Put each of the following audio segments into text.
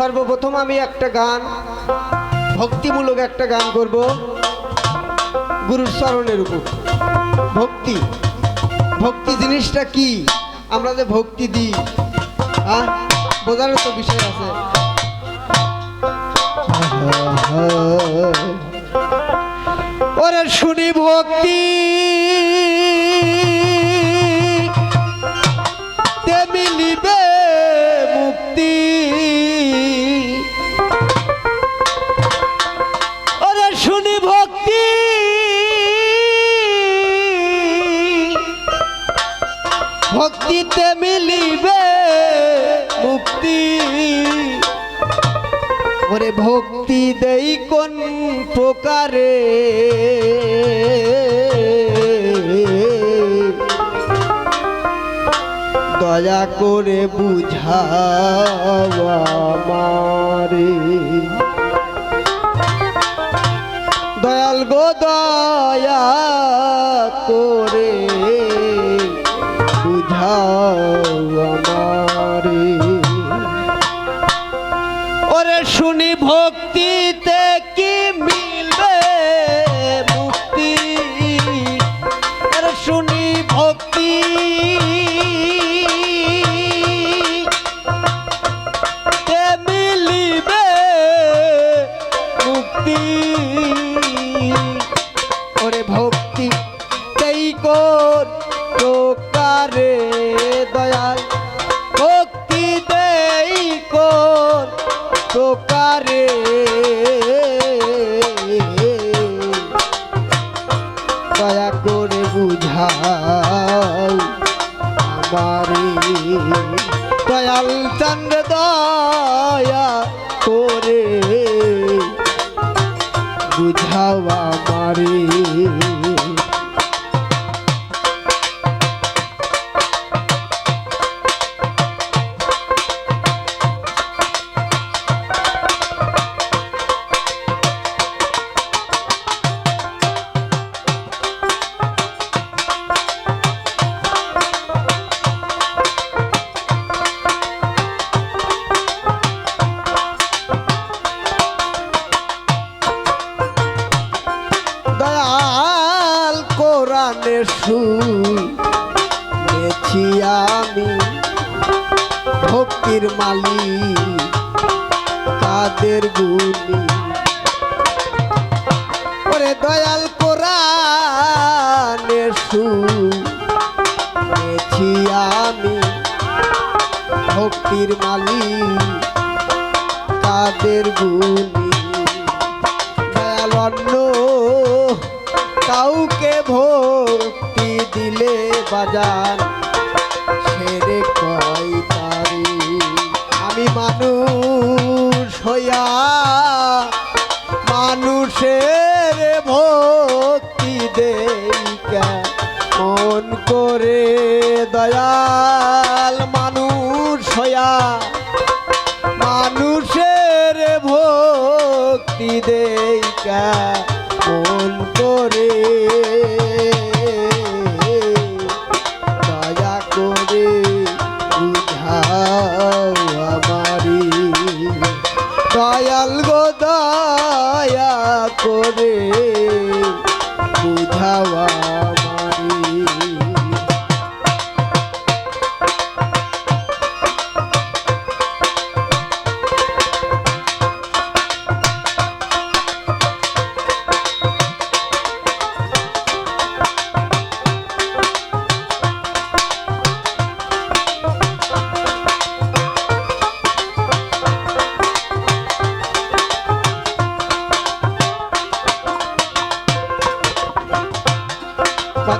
সর্বপ্রথম আমি একটা গান, ভক্তিমূলক একটা গান করব গুরুর চরণের উপর। ভক্তি। ভক্তি জিনিসটা কি? আমরা যে ভক্তি দিই হ্যাঁ বোঝারও তো বিষয় আছে। ওরে শুনি ভক্তি। ভক্তিতে মিলিবে মুক্তি। ওরে ভক্তি দেই কোন প্রকারে। দয়া করে বুঝাওয়া মারে দয়াল গো দয়া করে বুঝাওয়া মারে ওরে শুনি ভক্তিতে দয়া করে বুঝাও আমারে। দয়াল চন্দ্র দয়া করে বুঝাও আমারে। ভক্তির মালিক, কাদের গুণী? ওরে দয়াল কোরআনে শুনেছি আমি, ভক্তির মালিক, কাদের গুণী? দয়াল অন্য কাউকে ভক্তি দিলে বাজান ছেড়ে কয় তারি? মানুষ হইয়া মানুষের ভক্তি দেই মন করে দয়াল মানুষ হইয়া মানুষের ভক্তি দেই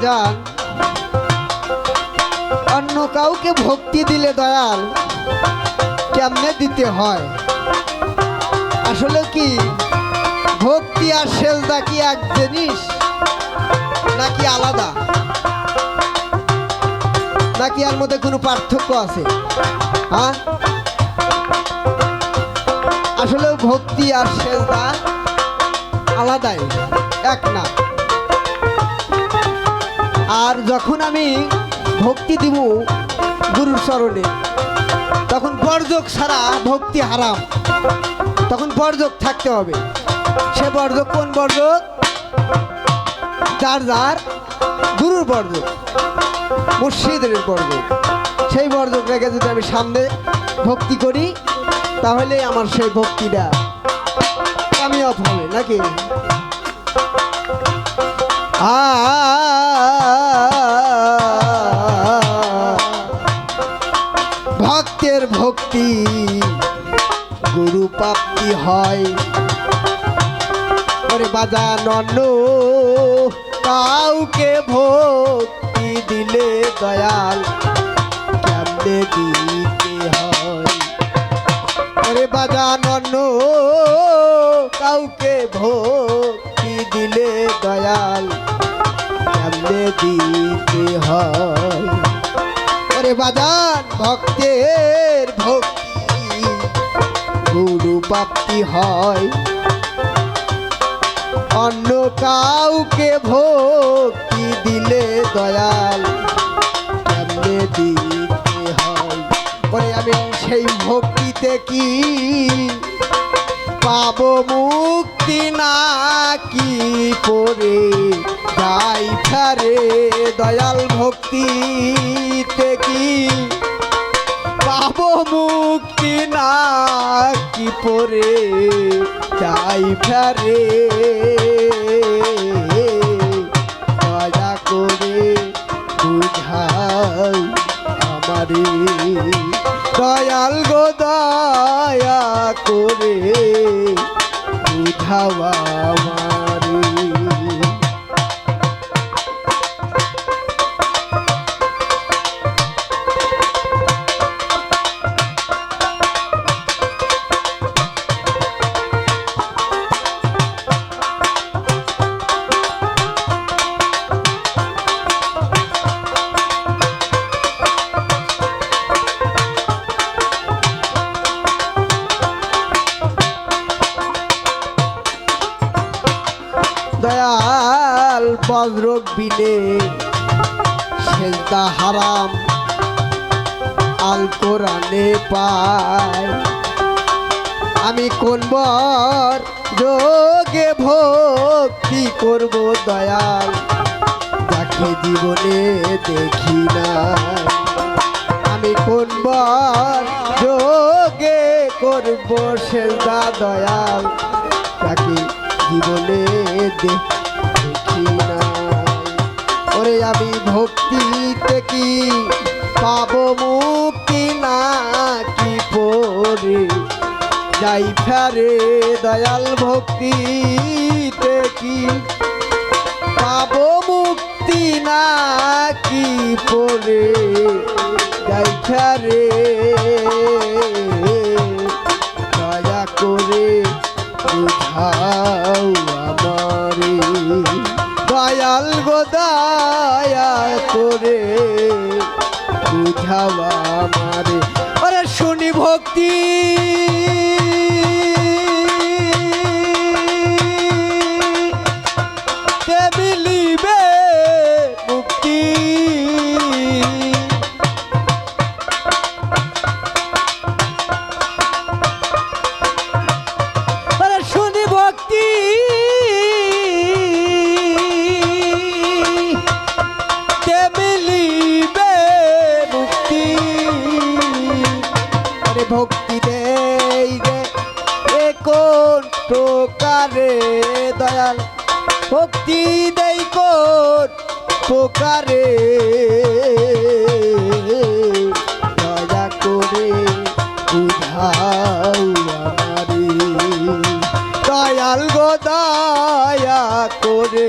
বাজান অন্য কাউকে ভক্তি দিলে দয়াল, কেমনে দিতে হয়? আসলে কি, ভক্তি আর সেজদা কি এক জিনিস, নাকি আলাদা? নাকি এর মধ্যে কোনো পার্থক্য আছে? হ্যাঁ? আসলে ভক্তি আর সেজদা আলাদাই, এক না। আর যখন আমি ভক্তি দিব গুরুর স্মরণে, তখন বর্জক ছাড়া ভক্তি হারাম। তখন বর্জক থাকতে হবে। সে বর্জক কোন বর্জক যার যার গুরুর বর্জক মুর্শিদের বর্জক সেই বর্জক রেখে যদি আমি সামনে ভক্তি করি, তাহলে আমার সেই ভক্তিটা কামিয়াব হবে, নাকি? আ ভক্তি গুরু প্রাপ্তি হয়। ওরে বাজান কাউকে ভক্তি দিলে দয়াল কেমনে দিতে হয়? ওরে বাজান কাউকে ভক্তি দিলে দয়াল কেমনে দিতে হয়? ওরে বাজান ভক্তের ভক্তি। গুরু প্রাপ্তি হয়। অন্য কাউকে ভক্তি দিলে দয়াল হয়? আমি সেই ভক্তিতে কি পাবো মুক্তি না কি পরে যাই ফেরে দয়াল ভক্তিতে কি পাবো মুক্তি না? কি পরে যাই ফেরে? দয়া করে বুঝাও আমারে। দয়াল গো, দয়া করে বুঝাও দয়াল বজ্রক বিলে সেজদা হারাম আল কোরআনে পায়। আমি কোন বর যোগে ভক্তি করব দয়াল, যাকে জীবনে দেখি না আমি কোন বর যোগে করব সেজদা দয়াল তাকে জীবনে দেখি ওরে আমি ভক্তিতে কি পাব মুক্তি না কি পরে? যাই ফেরে দয়াল ভক্তিতে কি পাব মুক্তি না কি পরে? যাই ফেরে দয়া করে বুঝাও আমারে। দয়াল গো দয়া করে বুঝাবা আমারে। আরে শুনি ভক্তি। ভক্তি দেই কোন প্রকারে। দয়া করে বুঝাও আমারে। দয়াল গো, দয়া করে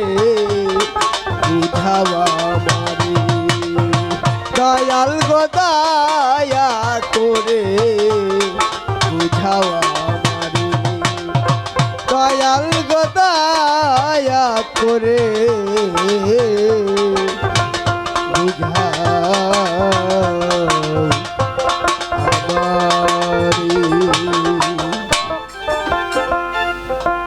বুঝাও আমারে। দয়াল গো, দয়া করে বুঝাও করে